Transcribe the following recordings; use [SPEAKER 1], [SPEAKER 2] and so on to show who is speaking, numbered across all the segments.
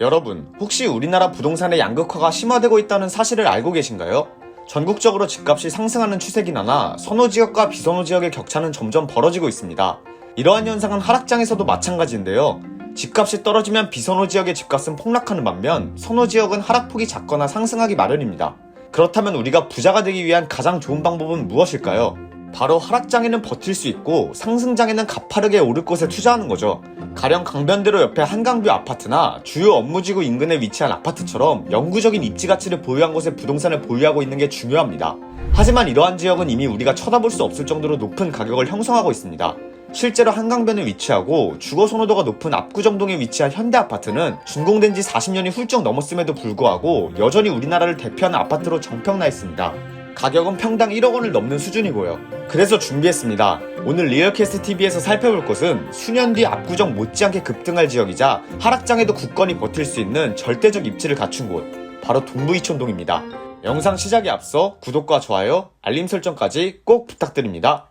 [SPEAKER 1] 여러분, 혹시 우리나라 부동산의 양극화가 심화되고 있다는 사실을 알고 계신가요? 전국적으로 집값이 상승하는 추세긴 하나 선호 지역과 비선호 지역의 격차는 점점 벌어지고 있습니다. 이러한 현상은 하락장에서도 마찬가지인데요. 집값이 떨어지면 비선호 지역의 집값은 폭락하는 반면 선호 지역은 하락폭이 작거나 상승하기 마련입니다. 그렇다면 우리가 부자가 되기 위한 가장 좋은 방법은 무엇일까요? 바로 하락장에는 버틸 수 있고 상승장에는 가파르게 오를 곳에 투자하는 거죠. 가령 강변대로 옆에 한강뷰 아파트나 주요 업무지구 인근에 위치한 아파트처럼 영구적인 입지 가치를 보유한 곳에 부동산을 보유하고 있는 게 중요합니다. 하지만 이러한 지역은 이미 우리가 쳐다볼 수 없을 정도로 높은 가격을 형성하고 있습니다. 실제로 한강변에 위치하고 주거 선호도가 높은 압구정동에 위치한 현대 아파트는 준공된 지 40년이 훌쩍 넘었음에도 불구하고 여전히 우리나라를 대표하는 아파트로 정평나 있습니다. 가격은 평당 1억 원을 넘는 수준이고요. 그래서 준비했습니다. 오늘 리얼캐스트 TV에서 살펴볼 곳은 수년 뒤 압구정 못지않게 급등할 지역이자 하락장에도 굳건히 버틸 수 있는 절대적 입지를 갖춘 곳. 바로 동부이촌동입니다. 영상 시작에 앞서 구독과 좋아요, 알림 설정까지 꼭 부탁드립니다.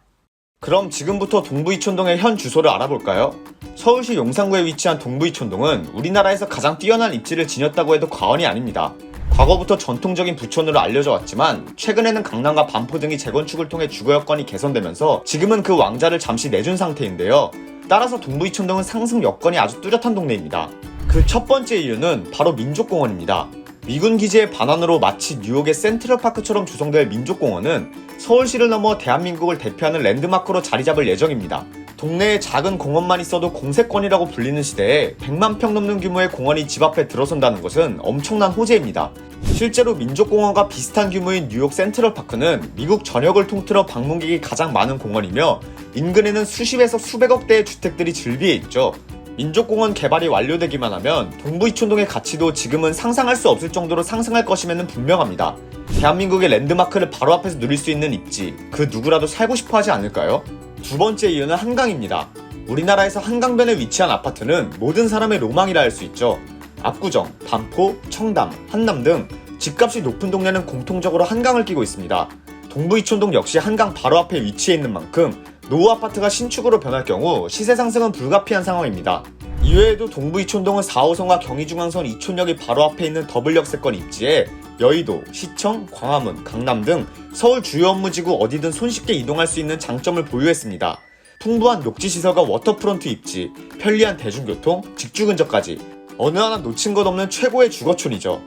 [SPEAKER 1] 그럼 지금부터 동부이촌동의 현 주소를 알아볼까요? 서울시 용산구에 위치한 동부이촌동은 우리나라에서 가장 뛰어난 입지를 지녔다고 해도 과언이 아닙니다. 과거부터 전통적인 부촌으로 알려져 왔지만 최근에는 강남과 반포 등이 재건축을 통해 주거 여건이 개선되면서 지금은 그 왕자를 잠시 내준 상태인데요. 따라서 동부이촌동은 상승 여건이 아주 뚜렷한 동네입니다. 그 첫 번째 이유는 바로 민족공원입니다. 미군 기지의 반환으로 마치 뉴욕의 센트럴파크처럼 조성될 민족공원은 서울시를 넘어 대한민국을 대표하는 랜드마크로 자리 잡을 예정입니다. 동네에 작은 공원만 있어도 공세권이라고 불리는 시대에 100만 평 넘는 규모의 공원이 집 앞에 들어선다는 것은 엄청난 호재입니다. 실제로 민족공원과 비슷한 규모인 뉴욕 센트럴파크는 미국 전역을 통틀어 방문객이 가장 많은 공원이며 인근에는 수십에서 수백억 대의 주택들이 즐비해 있죠. 민족공원 개발이 완료되기만 하면 동부 이촌동의 가치도 지금은 상상할 수 없을 정도로 상승할 것임에는 분명합니다. 대한민국의 랜드마크를 바로 앞에서 누릴 수 있는 입지, 그 누구라도 살고 싶어 하지 않을까요? 두 번째 이유는 한강입니다. 우리나라에서 한강변에 위치한 아파트는 모든 사람의 로망이라 할 수 있죠. 압구정, 반포, 청담, 한남 등 집값이 높은 동네는 공통적으로 한강을 끼고 있습니다. 동부 이촌동 역시 한강 바로 앞에 위치해 있는 만큼 노후 아파트가 신축으로 변할 경우 시세 상승은 불가피한 상황입니다. 이외에도 동부 이촌동은 4호선과 경의중앙선 이촌역이 바로 앞에 있는 더블 역세권 입지에 여의도, 시청, 광화문, 강남 등 서울 주요 업무지구 어디든 손쉽게 이동할 수 있는 장점을 보유했습니다. 풍부한 녹지시설과 워터프론트 입지, 편리한 대중교통, 직주 근접까지 어느 하나 놓친 것 없는 최고의 주거촌이죠.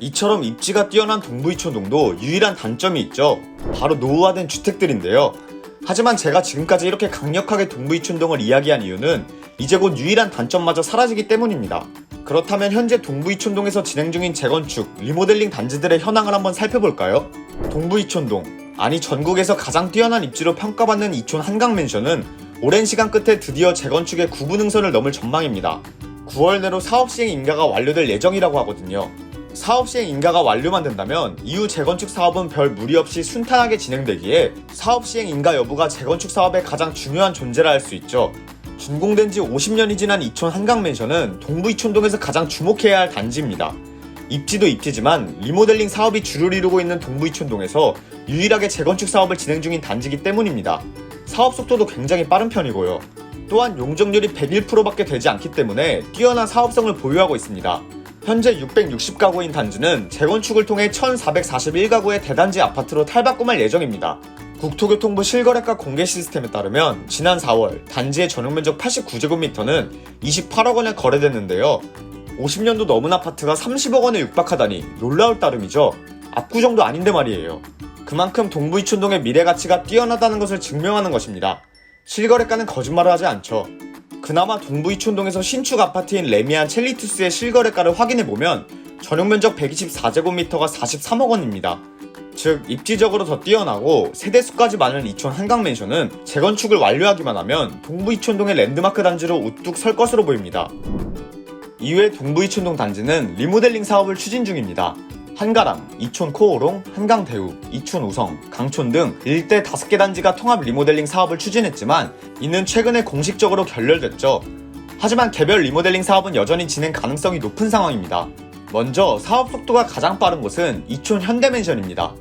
[SPEAKER 1] 이처럼 입지가 뛰어난 동부이촌동도 유일한 단점이 있죠. 바로 노후화된 주택들인데요. 하지만 제가 지금까지 이렇게 강력하게 동부이촌동을 이야기한 이유는 이제 곧 유일한 단점마저 사라지기 때문입니다. 그렇다면 현재 동부 이촌동에서 진행 중인 재건축, 리모델링 단지들의 현황을 한번 살펴볼까요? 동부 이촌동, 아니 전국에서 가장 뛰어난 입지로 평가받는 이촌 한강맨션은 오랜 시간 끝에 드디어 재건축의 구분응선을 넘을 전망입니다. 9월 내로 사업 시행 인가가 완료될 예정이라고 하거든요. 사업 시행 인가가 완료만 된다면 이후 재건축 사업은 별 무리 없이 순탄하게 진행되기에 사업 시행 인가 여부가 재건축 사업의 가장 중요한 존재라 할 수 있죠. 준공된 지 50년이 지난 이촌 한강맨션은 동부 이촌동에서 가장 주목해야 할 단지입니다. 입지도 입지지만 리모델링 사업이 주를 이루고 있는 동부 이촌동에서 유일하게 재건축 사업을 진행 중인 단지이기 때문입니다. 사업 속도도 굉장히 빠른 편이고요. 또한 용적률이 101%밖에 되지 않기 때문에 뛰어난 사업성을 보유하고 있습니다. 현재 660가구인 단지는 재건축을 통해 1441가구의 대단지 아파트로 탈바꿈할 예정입니다. 국토교통부 실거래가 공개 시스템에 따르면 지난 4월 단지의 전용면적 89제곱미터는 28억 원에 거래됐는데요. 50년도 넘은 아파트가 30억 원에 육박하다니 놀라울 따름이죠. 압구정도 아닌데 말이에요. 그만큼 동부 이촌동의 미래 가치가 뛰어나다는 것을 증명하는 것입니다. 실거래가는 거짓말을 하지 않죠. 그나마 동부 이촌동에서 신축 아파트인 레미안 첼리투스의 실거래가를 확인해 보면 전용 면적 124제곱미터가 43억 원입니다. 즉 입지적으로 더 뛰어나고 세대수까지 많은 이촌 한강맨션은 재건축을 완료하기만 하면 동부 이촌동의 랜드마크 단지로 우뚝 설 것으로 보입니다. 이외 동부 이촌동 단지는 리모델링 사업을 추진 중입니다. 한가람, 이촌 코오롱, 한강대우, 이촌 우성, 강촌 등 일대 5개 단지가 통합 리모델링 사업을 추진했지만 이는 최근에 공식적으로 결렬됐죠. 하지만 개별 리모델링 사업은 여전히 진행 가능성이 높은 상황입니다. 먼저 사업 속도가 가장 빠른 곳은 이촌 현대맨션입니다.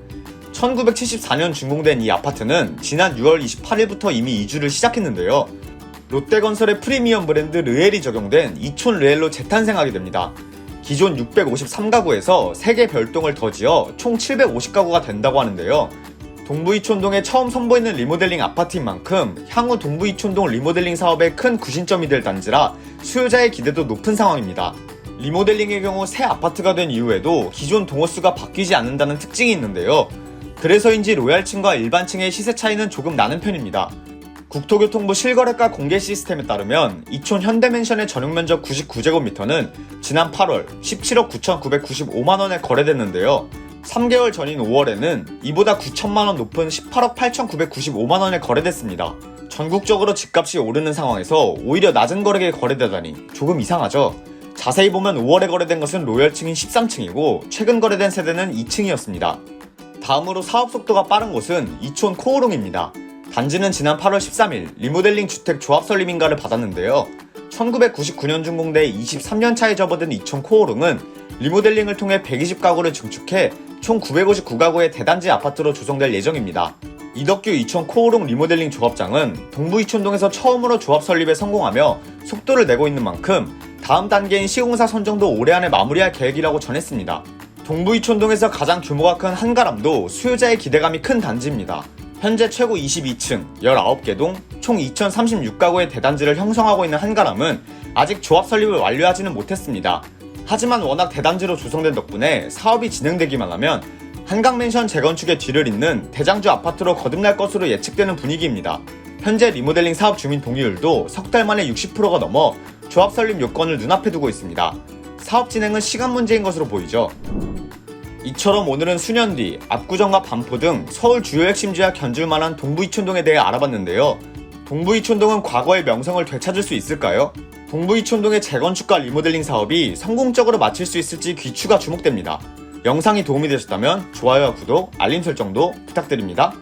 [SPEAKER 1] 1974년 준공된 이 아파트는 지난 6월 28일부터 이미 이주를 시작했는데요. 롯데건설의 프리미엄 브랜드 르엘이 적용된 이촌 르엘로 재탄생하게 됩니다. 기존 653가구에서 3개 별동을 더 지어 총 750가구가 된다고 하는데요. 동부 이촌동에 처음 선보이는 리모델링 아파트인 만큼 향후 동부 이촌동 리모델링 사업에 큰 구신점이 될 단지라 수요자의 기대도 높은 상황입니다. 리모델링의 경우 새 아파트가 된 이후에도 기존 동호수가 바뀌지 않는다는 특징이 있는데요. 그래서인지 로얄층과 일반층의 시세 차이는 조금 나는 편입니다. 국토교통부 실거래가 공개 시스템에 따르면 이촌 현대맨션의 전용 면적 99제곱미터는 지난 8월 17억 9,995만원에 거래됐는데요. 3개월 전인 5월에는 이보다 9천만원 높은 18억 8,995만원에 거래됐습니다. 전국적으로 집값이 오르는 상황에서 오히려 낮은 거래에 거래되다니 조금 이상하죠? 자세히 보면 5월에 거래된 것은 로열층인 13층이고 최근 거래된 세대는 2층이었습니다. 다음으로 사업 속도가 빠른 곳은 이촌 코오롱입니다. 단지는 지난 8월 13일 리모델링 주택 조합 설립 인가를 받았는데요. 1999년 준공돼 23년 차에 접어든 이촌 코오롱은 리모델링을 통해 120가구를 증축해 총 959가구의 대단지 아파트로 조성될 예정입니다. 이덕규 이촌 코오롱 리모델링 조합장은 동부 이촌동에서 처음으로 조합 설립에 성공하며 속도를 내고 있는 만큼 다음 단계인 시공사 선정도 올해 안에 마무리할 계획이라고 전했습니다. 동부 이촌동에서 가장 규모가 큰 한가람도 수요자의 기대감이 큰 단지입니다. 현재 최고 22층, 19개 동, 총 2036가구의 대단지를 형성하고 있는 한가람은 아직 조합 설립을 완료하지는 못했습니다. 하지만 워낙 대단지로 조성된 덕분에 사업이 진행되기만 하면 한강맨션 재건축의 뒤를 잇는 대장주 아파트로 거듭날 것으로 예측되는 분위기입니다. 현재 리모델링 사업 주민 동의율도 석 달 만에 60%가 넘어 조합 설립 요건을 눈앞에 두고 있습니다. 사업 진행은 시간 문제인 것으로 보이죠. 이처럼 오늘은 수년 뒤 압구정과 반포 등 서울 주요 핵심지와 견줄 만한 동부이촌동에 대해 알아봤는데요. 동부이촌동은 과거의 명성을 되찾을 수 있을까요? 동부이촌동의 재건축과 리모델링 사업이 성공적으로 마칠 수 있을지 귀추가 주목됩니다. 영상이 도움이 되셨다면 좋아요와 구독, 알림 설정도 부탁드립니다.